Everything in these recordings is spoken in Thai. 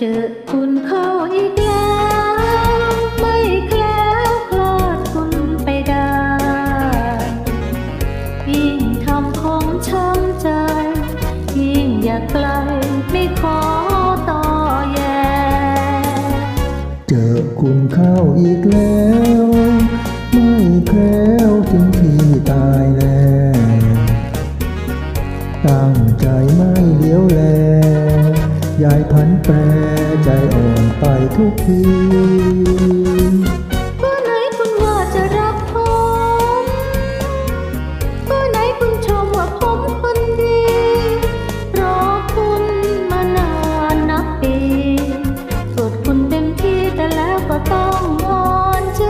เจอคุณเข้าอีกแล้วไม่แคล้วคลาดคุณไปได้ยิ่งทำของช้ำใจ ยิ่งอยากไกลไม่ขอต่อแย่เจอคุณเข้าอีกแล้ว ไม่แคล้วถึงที่ตายแล้ว แปรใจอ่อนไปทุกทีเมื่อไหนคุณว่าจะรักผมเมื่อไหนคุณชมว่าผมคนดี รอคุณมานานนับปีกดคุณเต็มที่แต่แล้วก็ต้องอ่อนใจ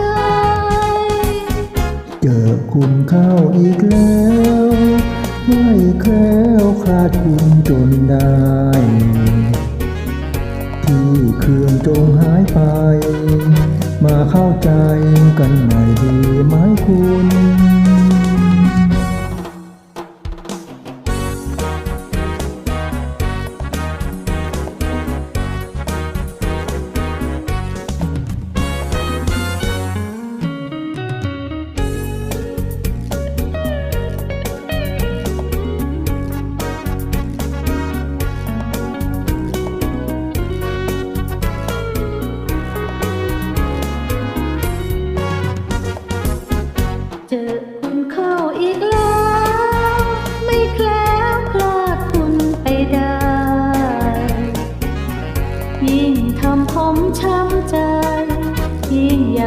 เจอคุณเข้าอีกแล้ว ไม่แคล้วคลาดคุณจนได้ เครื่องจงหายไป มาเข้าใจกันใหม่ดีไหมคุณ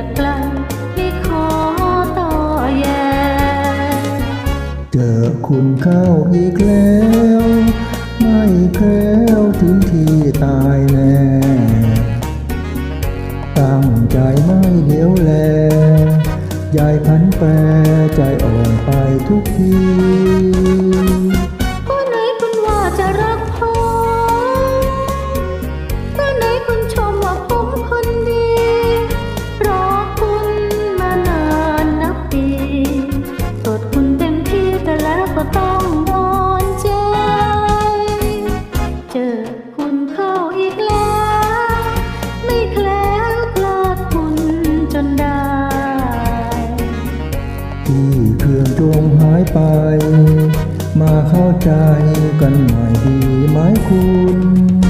กไกลไม่ขอต่อแยเจอคุณเข้าอีกแล้ว ไม่แคล้วถึงที่ตายแน่ตั้งใจไม่เลี้ยวแลยายพันแปรใจอ่อนไปทุกที เครื่องจงหายไป มาเข้าใจกันหน่อยดีไหมคุณ